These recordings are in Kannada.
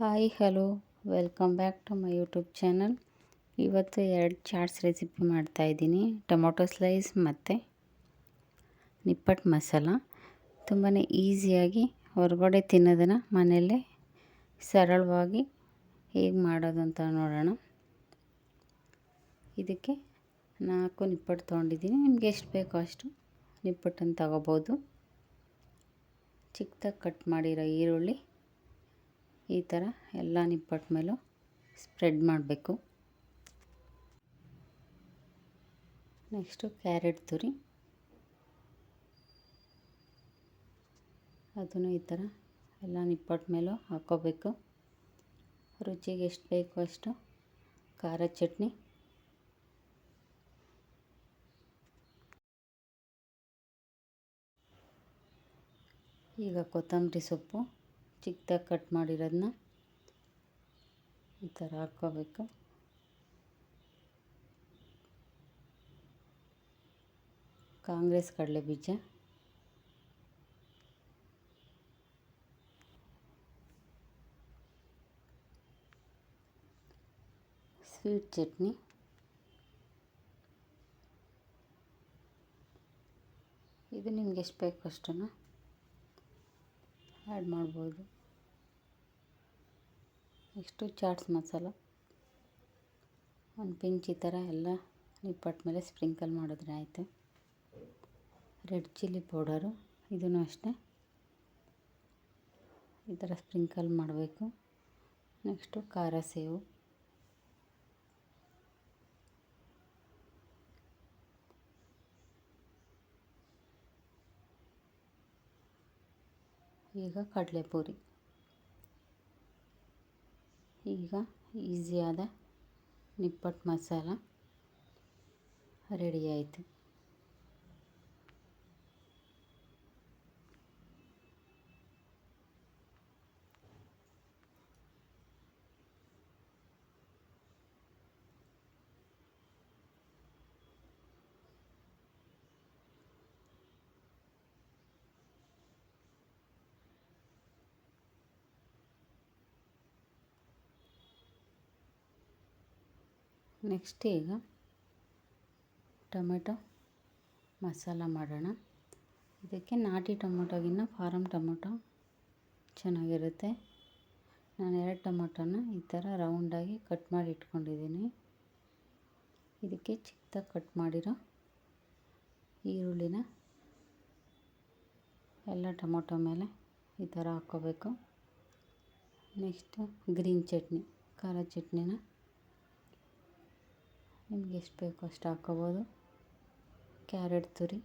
Hi, hello, welcome back to my YouTube channel. ಇವತ್ತು ಎರಡು ಚಾಟ್ಸ್ ರೆಸಿಪಿ ಮಾಡ್ತಾಯಿದ್ದೀನಿ ಟೊಮೊಟೊ ಸ್ಲೈಸ್ ಮತ್ತು ನಿಪ್ಪಟ್ಟು ಮಸಾಲ. ತುಂಬಾ ಈಸಿಯಾಗಿ ಹೊರಗಡೆ ತಿನ್ನೋದನ್ನು ಮನೆಯಲ್ಲೇ ಸರಳವಾಗಿ ಹೇಗೆ ಮಾಡೋದು ಅಂತ ನೋಡೋಣ. ಇದಕ್ಕೆ ನಾಲ್ಕು ನಿಪ್ಪಟ್ಟು ತೊಗೊಂಡಿದ್ದೀನಿ. ನಿಮ್ಗೆ ಎಷ್ಟು ಬೇಕೋ ಅಷ್ಟು ನಿಪ್ಪಟ್ಟನ್ನು ತಗೋಬೋದು. ಚಿಕ್ಕದಾಗಿ ಕಟ್ ಮಾಡಿರೋ ಈರುಳ್ಳಿ ಈ ಥರ ಎಲ್ಲ ನಿಪ್ಪಟ್ಟು ಮೇಲೂ ಸ್ಪ್ರೆಡ್ ಮಾಡಬೇಕು. ನೆಕ್ಸ್ಟು ಕ್ಯಾರೆಟ್ ತುರಿ. ಅದನ್ನು ಈ ಥರ ಎಲ್ಲ ನಿಪ್ಪಟ್ಟು ಮೇಲೂ ಹಾಕ್ಕೋಬೇಕು ರುಚಿಗೆ ಎಷ್ಟು ಬೇಕೋ ಅಷ್ಟು ಖಾರ ಚಟ್ನಿ. ಈಗ ಕೊತ್ತಂಬರಿ ಸೊಪ್ಪು. ಚಿಕ್ಕದಾಗಿ ಕಟ್ ಮಾಡಿರೋದನ್ನ ಈ ಥರ ಹಾಕ್ಕೋಬೇಕು. ಕಾಂಗ್ರೆಸ್ ಕಡಲೆ ಬೀಜ ಸ್ವೀಟ್ ಚಟ್ನಿ. ಇದು ನಿಮ್ಗೆ ಎಷ್ಟು ಬೇಕು ಅಷ್ಟನ್ನು ಆ್ಯಡ್ ಮಾಡ್ಬೋದು. ನೆಕ್ಸ್ಟು ಚಾಟ್ಸ್ ಮಸಾಲ. ಒಂದು ಪಿಂಚ್ ಈ ಥರ ಎಲ್ಲ ನಿಪ್ಪಟ್ಟ ಮೇಲೆ ಸ್ಪ್ರಿಂಕಲ್ ಮಾಡಿದ್ರೆ ಆಯಿತು. ರೆಡ್ ಚಿಲ್ಲಿ ಪೌಡರು ಇದೂ ಅಷ್ಟೇ. ಈ ಥರ ಸ್ಪ್ರಿಂಕಲ್ ಮಾಡಬೇಕು. ನೆಕ್ಸ್ಟು ಖಾರ ಸೇವು. ಈಗ ಕಡಲೆಪುರಿ ಈಗ ಈಸಿಯಾದ ನಿಪ್ಪಟ್ಟು ಮಸಾಲ ರೆಡಿ ಆಯಿತು. ನೆಕ್ಸ್ಟ್ ಈಗ ಟೊಮೆಟೊ ಮಸಾಲ ಮಾಡೋಣ. ಇದಕ್ಕೆ ನಾಟಿ ಟೊಮೊಟೊಗಿನ್ನ ಫಾರಮ್ ಟೊಮೊಟೊ ಚೆನ್ನಾಗಿರುತ್ತೆ. ನಾನು ಎರಡು ಟೊಮೊಟೊನ ಈ ಥರ ರೌಂಡಾಗಿ ಕಟ್ ಮಾಡಿ ಇಟ್ಕೊಂಡಿದ್ದೀನಿ. ಇದಕ್ಕೆ ಚಿಕ್ಕದಾಗಿ ಕಟ್ ಮಾಡಿರೋ ಈರುಳ್ಳಿನ ಎಲ್ಲ ಟೊಮೊಟೊ ಮೇಲೆ ಈ ಥರ ಹಾಕ್ಕೋಬೇಕು. ನೆಕ್ಸ್ಟು ಗ್ರೀನ್ ಚಟ್ನಿ, ಖಾರ ಚಟ್ನಿನ ನಿಮ್ಗೆ ಎಷ್ಟು ಬೇಕೋ ಅಷ್ಟು ಹಾಕ್ಕೋಬೋದು. ಕ್ಯಾರೆಟ್ ತುರಿ.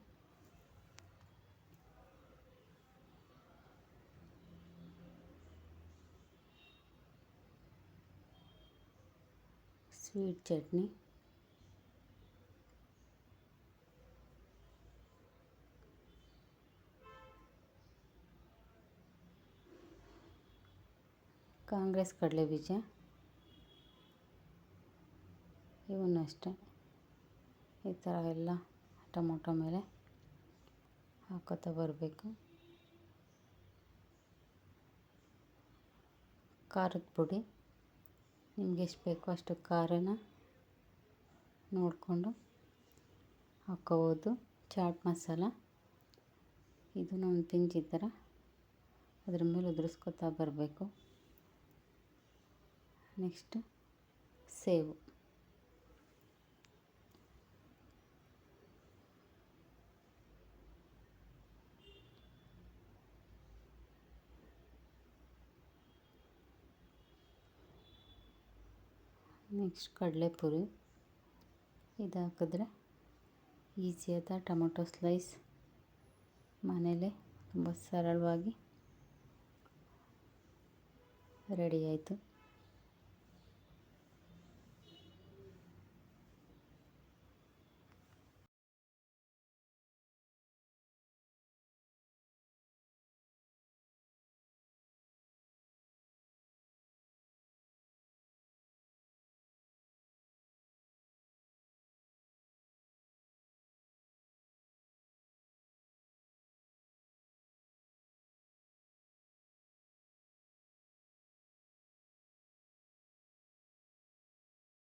ಸ್ವೀಟ್ ಚಟ್ನಿ. ಕಾಂಗ್ರೆಸ್ ಕಡಲೆ ಬೀಜ. ಇವನ್ನೂ ಅಷ್ಟೇ. ಈ ಥರ ಎಲ್ಲ ಟೊಮೊಟೊ ಮೇಲೆ ಹಾಕೋತಾ ಬರಬೇಕು. ಖಾರದ ಪುಡಿ. ನಿಮ್ಗೆ ಎಷ್ಟು ಬೇಕೋ ಅಷ್ಟು ಖಾರನ ನೋಡಿಕೊಂಡು ಹಾಕ್ಕೋಬೋದು ಚಾಟ್ ಮಸಾಲ. ಇದು ನಾವು ಪಿಂಚ್ ಈ ಥರ ಅದ್ರ ಮೇಲೆ ಉದುರಿಸ್ಕೊತಾ ಬರಬೇಕು. ನೆಕ್ಸ್ಟ್ ಸೇವು ನೆಕ್ಸ್ಟ್ ಕಡಲೆಪುರಿ ಇದು ಹಾಕಿದ್ರೆ ಈಸಿಯಾದ ಟೊಮೊಟೊ ಸ್ಲೈಸ್ ಮನೇಲೆ ತುಂಬ ಸರಳವಾಗಿ ರೆಡಿ ಆಯಿತು.